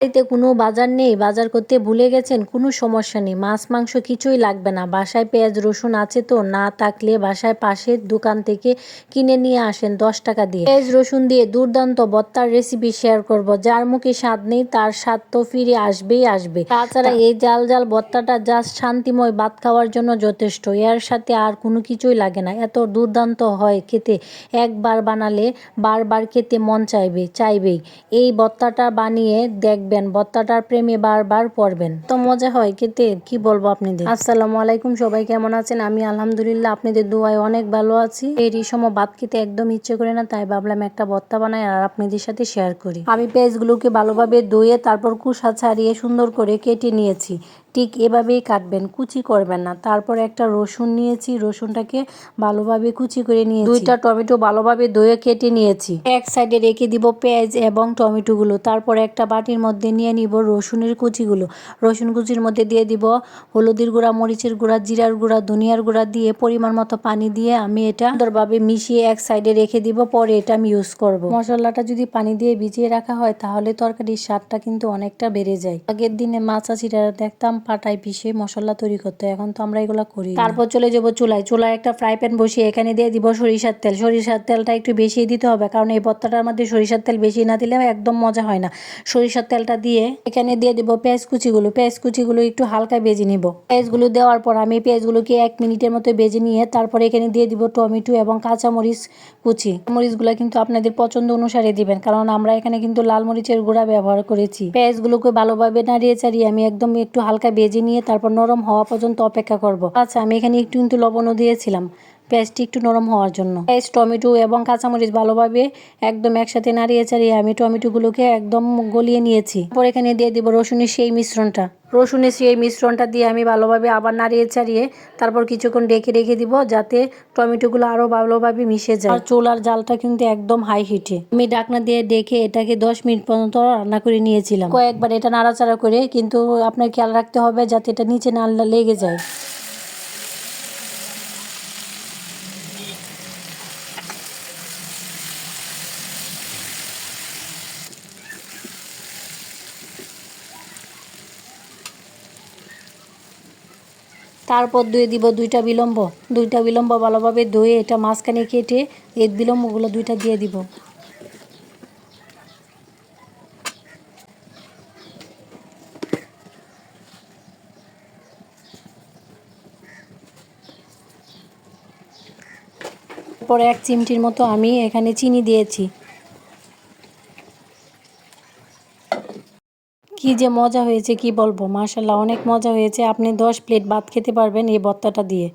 বাড়িতে কোনো বাজার নেই, বাজার করতে ভুলে গেছেন, কোনো সমস্যা নেই। মাছ, মাংস কিছুই লাগবে না। বাসায় পেঁয়াজ, রসুন আছে তো, না থাকলে বাসায় পাশের দোকান থেকে কিনে নিয়ে আসেন দশ টাকা দিয়ে। পেঁয়াজ, রসুন দিয়ে দুর্দান্ত বত্তার রেসিপি শেয়ার করব। যার মুখে স্বাদ নেই, তার স্বাদ তো ফিরে আসবেই আসবে। তাছাড়া এই জাল জাল বত্তাটা জাস্ট শান্তিময় ভাত খাওয়ার জন্য যথেষ্ট। এর সাথে আর কোনো কিছুই লাগে না। এত দুর্দান্ত হয় খেতে। একবার বানালে বারবার খেতে মন চাইবে, চাইবেই। এই বত্তাটা বানিয়ে দেখবেন, বত্তাটার প্রেমে বারবার পড়বেন। তো মজা হয় খেতে কি বলব আপনাদের? আসসালামু আলাইকুম, সবাই কেমন আছেন? আমি আলহামদুলিল্লাহ আপনাদের দোয়ায় অনেক ভালো আছি। এই সময় ভাত খেতে একদম ইচ্ছে করে না, তাই ভাবলাম একটা বত্তা বানাই আর আপনাদের সাথে শেয়ার করি। আমি পেঁয়াজগুলোকে ভালোভাবে ধুয়ে তারপর কুসা ছাড়িয়ে সুন্দর করে কেটে নিয়েছি। ঠিক এভাবেই কাটবেন কুচি করবেন না। তারপর একটা রসুন নিয়েছি রসুনটাকে ভালোভাবে কুচি করে নিয়ে দুইটা টমেটো ভালোভাবে ধুয়ে কেটে নিয়েছি। এক সাইডে রেখে দিব পেঁয়াজ এবং টমেটোগুলো। তারপর একটা বাটির মধ্যে নিয়ে নিব রসুনের কুচিগুলো। রসুন কুচির মধ্যে দিয়ে দিব হলুদের গুঁড়া মরিচের গুঁড়া জিরার গুঁড়া ধনিয়ার গুঁড়া দিয়ে পরিমাণ মতো পানি দিয়ে আমি এটা সুন্দরভাবে মিশিয়ে এক সাইডে রেখে দিব পরে এটা আমি ইউজ করব। মশলাটা যদি পানি দিয়ে ভিজিয়ে রাখা হয় তাহলে তরকারির স্বাদটা কিন্তু অনেকটা বেড়ে যায়। আগের দিনে মাছ আছিটা দেখতাম পাটায় পিষে মশলা তৈরি করতে এখন তো আমরা এগুলো করি তারপর চলে যাব চুলায়। চুলায় একটা ফ্রাই প্যান বসিয়ে এখানে দিয়ে দিব সরিষার তেল। সরিষার তেলটা একটু বেশি দিতে হবে, কারণ এই ভর্তাটার মধ্যে সরিষার তেল বেশি না দিলে একদম মজা হয় না। সরিষার তেলটা দিয়ে এখানে দিয়ে দিব পেঁয়াজ কুচিগুলো। পেঁয়াজ কুচিগুলো একটু হালকা বেজে নিব। পেঁয়াজগুলো দেওয়ার পর আমি পেঁয়াজগুলোকে এক মিনিটের মতো বেজে নিয়ে তারপরে এখানে দিয়ে দিব টমেটো এবং কাঁচামরিচ কুচি। মরিচগুলো কিন্তু আপনাদের পছন্দ অনুসারে দিবেন, কারণ আমরা এখানে কিন্তু লাল মরিচের গুঁড়া ব্যবহার করেছি। পেঁয়াজগুলোকে ভালোভাবে নাড়িয়ে চাড়িয়ে আমি একদম একটু হালকা ভেজে নিয়ে তারপর নরম হওয়া পর্যন্ত অপেক্ষা করব। আচ্ছা আমি এখানে একটু কিন্তু লবণও দিয়েছিলাম। পেঁয়াজটি একটু নরম হওয়ার জন্য। পেঁয়াজ, টমেটো এবং কাঁচামরিচ ভালোভাবে একদম একসাথে নাড়িয়ে চাড়িয়ে আমি টমেটোগুলোকে একদম গলিয়ে নিয়েছি। তারপর এখানে দিয়ে দিব রসুনের সেই মিশ্রণটা। রসুনের সেই মিশ্রণটা দিয়ে আমি ভালোভাবে আবার নাড়িয়ে চাড়িয়ে তারপর কিছুক্ষণ ডেকে রেখে দিব যাতে টমেটোগুলো আরও ভালোভাবে মিশে যায়। আর চুলার জালটা কিন্তু একদম হাই হিটে আমি ডাকনা দিয়ে ডেকে এটাকে দশ মিনিট পর্যন্ত রান্না করে নিয়েছিলাম। কয়েকবার এটা নাড়াচাড়া করে কিন্তু আপনার খেয়াল রাখতে হবে যাতে এটা নিচে না লেগে যায়। তারপর ধুয়ে দিব দুইটা বিলম্ব। দুইটা বিলম্ব ভালোভাবে ধুয়ে এটা মাঝখানে কেটে এই বিলম্বগুলো দুইটা দিয়ে দিব। পরে এক চিমটির মতো আমি এখানে চিনি দিয়েছি। কি যে মজা হয়েছে কি বলব? মাশাল্লাহ অনেক মজা হয়েছে। আপনি দশ প্লেট ভাত খেতে পারবেন এই ভর্তাটা দিয়ে।